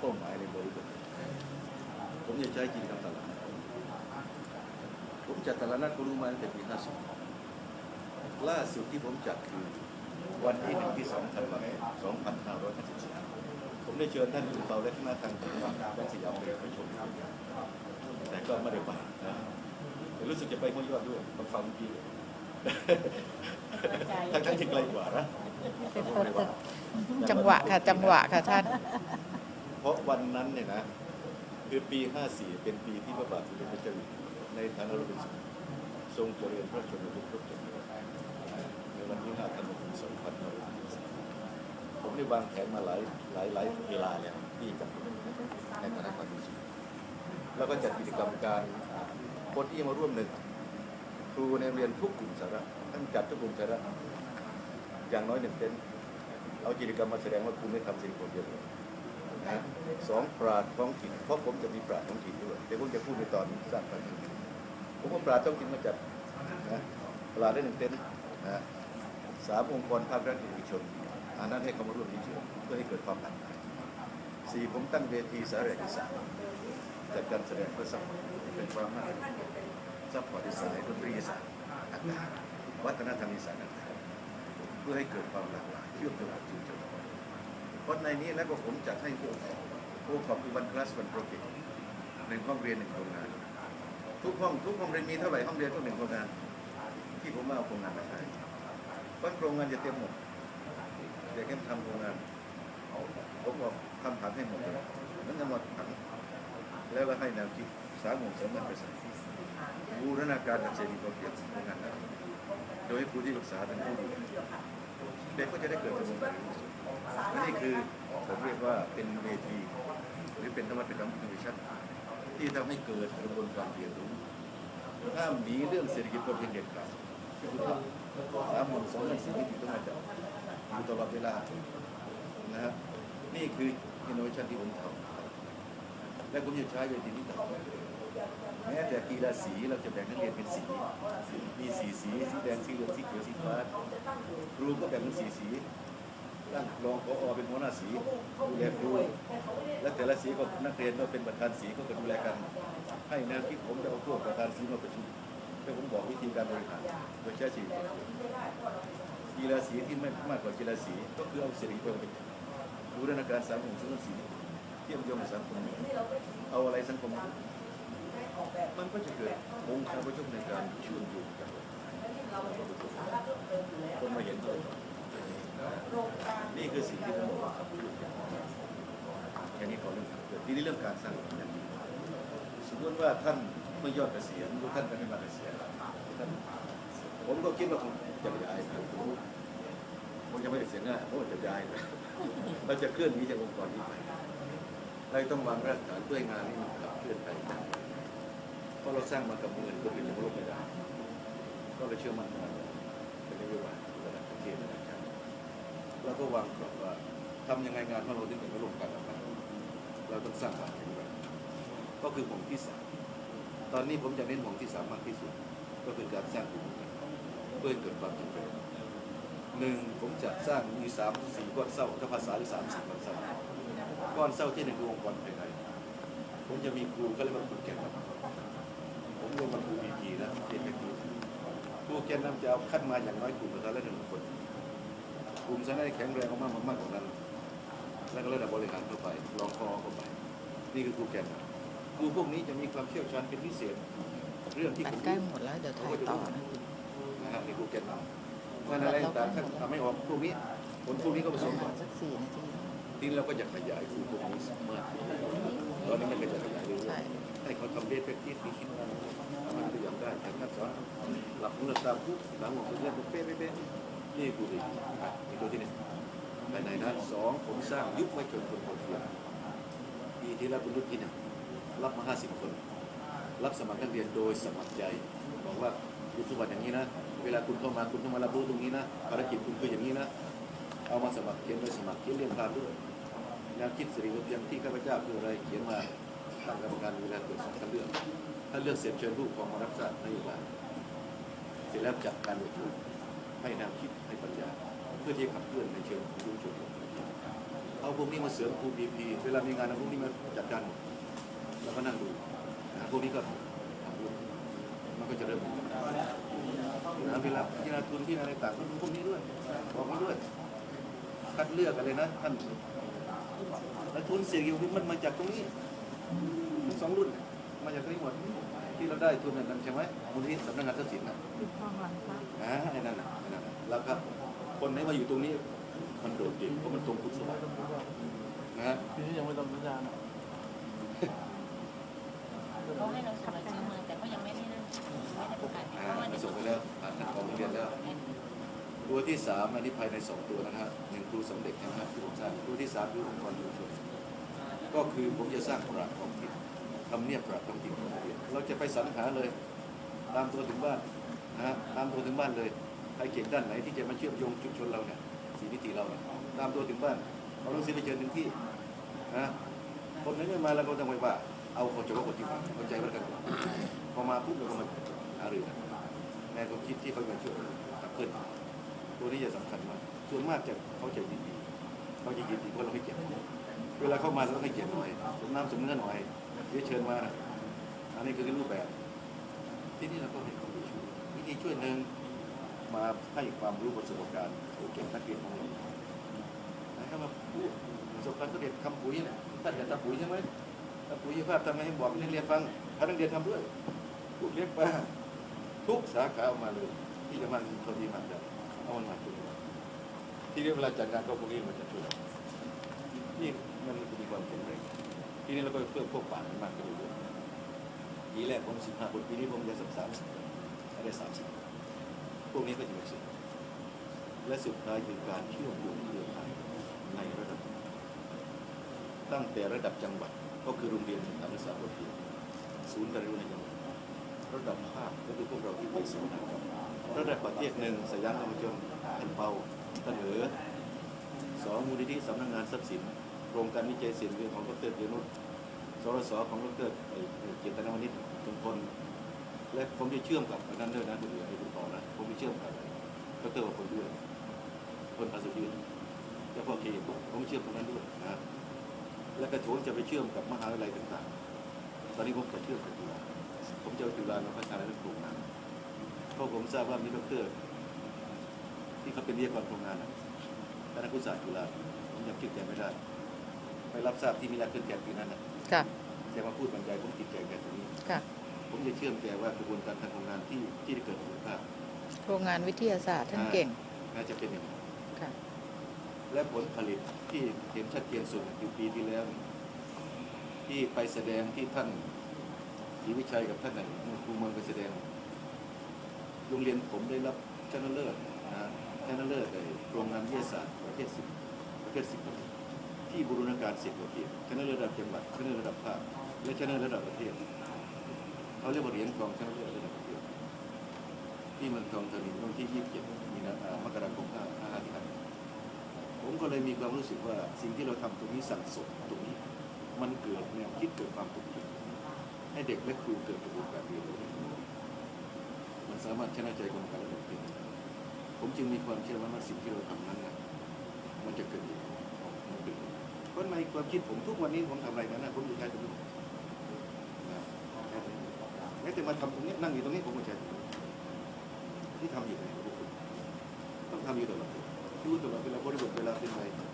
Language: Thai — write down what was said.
เป้าหมายในบริบทผมจะใช้กิจกรรมตลาดนัดผมจัดตลาดนัดก็รู้มาตั้งแต่ปี50ล่าสุดที่ผมจัดคือวันที่หนึ่งที่สองธันวาคม2554ผมได้เชิญท่านคุณเปาและคณะทางจังหวัดและสยามไปประชุมแต่ก็ไม่ได้ไปนะแต่รู้สึกจะไปห้วยยอดด้วยมาฟังเมื่อกี้ทั้งทั้งๆที่ไกลกว่านะเป็นคนตึกจังหวะค่ะ จังหวะค่ะท่าน เพราะวันนั้นเนี่ยนะคือปี 54 เป็นปีที่พระบาทสมเด็จพระเจ้าอยู่หัวในฐานะรัฐมนตรีทรงเจริญพระชนมพรรครบรอบในวันที่ 5 ธันวาคม 2554ผมได้วางแผนมาหลายหลายหลายเวลาแล้วที่จะในฐานะความดีแล้วก็จัดกิจกรรมการคนที่มาร่วมหนึ่งครูในเรียนทุกกลุ่มสาระท่านจัดทุกกลุ่มสาระอย่างน้อยหนึ่งเต็นเอากิจกรรมมาแสดงว่าคุณได้ทำสิ่งคนเดียวเลย นะสองปราดท้องถิ่นเพราะผมจะมีปราดท้องถิ่นด้วยเดี๋ยวผมจะพูดในตอนสร้างปราท้องถิ่นผมก็ปราดท้องถิ่นมาจัดนะปราดได้หนึ่งเต็นท์นะสามองค์กรภาครัฐเอกชนอันนั้นให้เขามาร่วมนี้ช่วยเพื่อให้เกิดความหลากหลายสี่ผมตั้งเวทีสาระอีสานจัดการแสดงเพื่อสร้างเป็นความน่าซัพพอร์ตอีสานดนตรีอีสานวัฒนธรรมอีสานต่างๆเพื่อให้เกิดความหลากหลายเชื่อมโยงกับชุมชน เพราะในนี้แล้วก็ผมจัดให้ผู้ผู้ประกอบคือวันคลาสวันโปรเจกต์หนึ่งห้องเรียนหนึ่งโครงงาน ทุกห้องทุกห้องเรียนมีเท่าไหร่ห้องเรียนก็หนึ่งโครงงาน ที่ผมมาเอาโครงงานมาใช้เพราะโครงงานจะเตรียมหมดเด็กแค่ทำโครงงานผมบอกทำผังให้หมดเลยนั้นจะหมดผังแล้วก็ให้แนวคิดสามหมู่สามารถไปใส่บูรณาการกับเสรีพอเพียงโรงงานนั้นโดยให้ครูที่ปรึกษาเป็นผู้ดูเด็กก็จะได้เกิดประสบการณ์ คือผมเรียกว่าเป็นเวที หรือเป็นนวัตกรรมอินโนเวชั่นที่ทำให้เกิดกระบวนการเรียนรู้ห้ามหนีเรื่องเศรษฐกิจพอเพียงเด็ดขาดที่คุณต้องสามหมื่นสองหมื่นสี่หมื่ต้องมาจับอยู่ตลอดเวลานะครับนี่คืออินโนเวชั่นที่ผมทำและผมจะใช้เวทีนี้ต่อไปแม้แต่กีฬาสีเราจะแบ่งนักเรียนเป็นสีมีสีสีสีแดงสีเหลืองสีเขียวสีฟ้าครูก็แบ่งเป็นสีสี ตั้งรองพอเป็นหัวหน้าสีดูแลครูและแต่ละสีก็นักเรียนก็เป็นประธานสีก็ดูแลกัน ให้แนวคิดผมจะเอาพวกประธานสีมาประชุมแล้วผมบอกวิธีการบริหารโดยใช้ชีกีฬาสีที่ไม่มากกว่ากีฬาสีก็คือเอาสีไปเป็นบูรณาการสามองค์สังสีเที่ยมโยงสังคมเอาอะไรสังคมมันก็จะเกิดองค์การประชุมในการเชื่อมโยงกันคนมาเห็นด้วย นี่คือสิ่งที่ผมบอกว่าแค่นี้ขอเรื่องทางเกิดทีนี้เรื่องการสร้างงานสมมติว่าท่านเมื่อยอดเกษียณหรือท่านจะไม่มาเกษียณท่านผมก็คิดว่าผมจะย้ายผมจะไม่เกษียณง่ายเพราะจะย้ายเราจะเคลื่อนนี้จากองค์กรนี้ไปเราต้องวางรากฐานด้วยงานนี้มันขับเคลื่อนไปเพราะเราสร้างมากับเงินก็เป็นอย่างโลกไม่ได้ก็เราเชื่อมั่นว่าเป็นนโยบายระดับประเทศ ระดับชาติเราก็วางกรอบว่าทำยังไงงานของเราถึงจะไม่ลงกันแล้วกันเราต้องสร้างความแข็งแรงก็คือผมที่สามตอนนี้ผมจะเน้นผมที่สามมากที่สุด ก็คือการสร้างภูมิคุ้มกันเพื่อเกิดความแข็งแรงหนึ่งผมจะสร้างมีสามสี่ก้อนเศร้าถ้าภาษาหรือสามสี่ก้อนเศร้าก้อนเศร้าที่หนึ่งคือองค์กรภายในผมจะมีครูเขาเรียกว่าครูแกนนำผมรวมมาครูบีพีนะเป็นครูครูแกนนำจะเอาคัดมาอย่างน้อยกลุ่มละละหนึ่งคน กลุ่มสนายแข็งแรงมากๆมากกว่านั้น แล้วก็ระดับบริหารเข้าไปรองคอเข้าไป นี่คือครูแกนนำครูพวกนี้จะมีความเชี่ยวชาญเป็นพิเศษ เรื่องที่แบผตมใกล้หมดแล้วเดี๋ยวถ่ายต่อนะนะครับนี่ครูแกนนำงานอะไรต่างๆท่านทำไม่ออกพวกนี้ผลพวกนี้ก็ผสมกันสักสี่นาทีทีนี้เราก็อยากขยายครูพวกนี้มากตอนนี้มันก็จะขยายเรื่อใช่ยๆให้เขาทำเบสเฟกที่ที่คิดว่ามันตัวอย่างได้แต่ท่านสอนหลับหูหลับตาปุ๊บหลังหัวเรียนเป๊ะเป๊ะๆ นี่ครูดีอะนี่ตัวที่หนึ่งภายในนั้นสองผมสร้างยุคไว้จนคนพอเพียงปีที่แล้วคุณรุ่นที่หนึ่งรับมาห้าสิบคน รับสมัครนักเรียนโดยสมัครใจ บอกว่าคุณสมบัติอย่างนี้นะ เวลาคุณเข้ามาคุณต้องมารับรู้ตรงนี้นะภารกิจคุณคืออย่างนี้นะ เอามาสมัครเขียนโดยสมัครเขียนเรียงความด้วยแนวคิดสิริวัฒน์ที่ข้าพเจ้าคืออะไรเขียนมาตั้งกรรมการเวลตรวจสอบคัดเลือกถ้าเลือกเสร็จเชิญผู้ปกครองมารับทราบนโยบายเสร็จแล้วจัดการประชุม ให้แนวคิดให้ปัญญา เพื่อที่จะขับเคลื่อนในเชิงของยุคชนเอาเอาพวกนี้มาเสริมครูบีพีเวลามีงานเอาพวกนี้มาจัดการแล้วก็นั่งดูนพวกนี้ก็ทำมันก็จะเริ่มมีกำลังนะเวลาพิจารณาทุนพิจารณาอะไรต่างก็ดูพวกนี้ด้วยบอกมาด้วยคัดเลือกกันเลยนะท่านแล้วทุนเสี่ยงอยู่มันมาจากตรงนี้ทั้งสองรุ่นมาจากตรงนี้หมดที่เรา ได้ทุนนั้นใช่ไหมมูลนิธิสำนักงานทรัพย์สินนะปิดทองหลังพระอ่าไอ้นั่นน่ะไอ้นั่นน่ะแล้วก็คนไหนมาอยู่ตรงนี้มันโดดเด่นเพราะมันตรงคุณสมบัตินะฮะปีนี้ยังไม่ต้องสัญญานะเขาให้เราส่งรายชื่อมาแต่ก็ยังไม่ได้นั่นไม่ได้ประกาศอ่าเพราะว่าไปจะส่งไปแล้วผ่านทางกองเรียนแล้ว ตัวที่สามอันนี้ภายในสองตัวนะฮะหนึ่งครูสำเร็จนะฮะที่ผมสร้างตัวที่สามคือองค์กรชุมชนก็คือผมจะสร้างปราบท้องถิ่น ทำเนียบปราบท้องถิ่นของเราจะไปสรรหาเลย ตามตัวถึงบ้านนะฮะตามตัวถึงบ้านเลยใครเก่งด้านไหนที่จะมาเชื่อมโยงชุมชนเราเนี่ยสีนิติเราเนี่ยตามตัวถึงบ้านเราต้องซื้อไปเชิญถึงที่นะคนไหนไม่มาเราก็ต้องไปว่า เอาคนเฉพาะคนที่มาเข้าใจไว้กันพอมาปุ๊บเราก็มาหารือกันแนวความคิดที่เขาจะช่วยขับเคลื่อนตัวนี้จะสำคัญมากส่วนมากจะเขาจะยินดีเขาจะยินดีเพราะเราให้เกียรติเวลาเข้ามาเราต้องให้เกียรติหน่อยสมน้ำสมเนื้อหน่อย เดี๋ยวเชิญมานะอันนี้คือรูปแบบ ที่นี่เราก็เห็นความรู้ช่วยวิธีช่วยหนึ่งมาให้ความรู้ประสบการณ์เก็บนักเรียนของเราให้เขามาพูดประสบการณ์เขาเด็ดคำปุ๋ยนี่ยท่านอยากทำปุ๋ยใช่ไหมทำปุ๋ยภาพทำไงให้บอกนักเรียนฟังถ้านักเรียนทำด้วยพูดเรียกป้าทุกสาขาออกมาเลย ที่จะมันเขาดีมันจะเอามันมาช่วยที่เวลาจัดการก็พวกนี้มันจะช่วยนี่มันมีความแข็งแรง ทีนี้เราก็เพิ่มพวกป่ามันมากขึ้นเรื่อยๆปีแรกผมสิบห้าคนปีนี้ผมจะสักสามสิบได้สามสิบพวกนี้ก็จะเป็นสิบและสุดท้ายคือการเชื่อมโยงเครือข่ายในระดับ ตั้งแต่ระดับจังหวัดก็คือโรงเรียนสถานศึกษาบทเรียนศูนย์การเรียนในจังหวัดระดับภาคก็คือพวกเราที่ไปสอนนะครับระดับประเทศหนึ่งสยามธรรมชนท่านเปาท่านเหอสองมูลนิธิสำนักงานทรัพย์สิน โครงการวิจัยเสียงเรื่องของดรเดียนุชสรสของดรเจตนาวนิชชุมพลและผมจะเชื่อมกับนั้นด้วยนะคุณเอไอ้คุณต่อนะผมจะเชื่อมกับดรว่าคนด้วยคนภาษียืนเจ้าพ่อเคผมเชื่อมตรงนั้นด้วยนะและกระโถนจะไปเชื่อมกับมหาวิทยาลัยต่างๆ ตอนนี้ผมจะเชื่อมกับจุฬาผมจะเอาจุฬามาพัฒนาเรื่องโครงงานเพราะผมทราบว่ามีดรที่เขาเป็นวิทยากรโครงงานนะคณะกุศาสตร์จุฬาผมยังคิดใจไม่ได้ รับทราบที่มีแรงขึ้นแก่ปีนั้นนะค่ะแกมาพูดบรรยายผมติดใจแกตรงนี้ ค่ะ ผมจะเชื่อมแกว่ากระบวนการทางโครงงานที่ที่ได้เกิดคุณภาพโรงงานวิทยาศาสตร์ท่านเก่ง น่าจะเป็นอย่างนั้นค่ะ และผลผลิตที่เห็นชัดเจนสุดคือปีที่แล้วนี่ที่ไปแสดงที่ท่านศรีวิชัยกับท่านไหนครูเมืองไปแสดงโรงเรียนผมได้รับชนะเลิศนะชนะเลิศในโรงงานวิทยาศาสตร์ประเภทสิบประเภทสิบที่ ที่บูรณาการสิบกว่าเขตชนะเลิศระดับจังหวัดชนะเลิศระดับภาคและชนะเลิศระดับประเทศเขาเรียกว่าเหรียญทองชนะเลิศระดับประเทศที่มันทองธานีวันที่ยี่สิบเจ็ดมีนามกราคมห้าห้าที่ผ่าผมก็เลยมีความรู้สึกว่าสิ่งที่เราทำตรงนี้สั่งสมตรงนี้ มันเกิดแนวคิดเกิดความถูกคิดให้เด็กและครูเกิดกระบวนการเรียนรู้มันสามารถชนะใจกรรมการระดับประเทศผมจึงมีความเชื่อว่าสิ่งที่เราทำนั้นจะเกิดขึ้นมันเกิดขึ้นเพราะ ในความคิดผมทุกวันนี้ผมทำอะไรนั้นนะผมอยู่ใจตรงนี้แม้แต่มาทำตรงนี้นั่งอยู่ตรงนี้ผมก็ใจที่ทำอยู่ไหนต้องทำอยู่ตลอดรู้ตลอดเวลาบริบทเวลาเป็นไร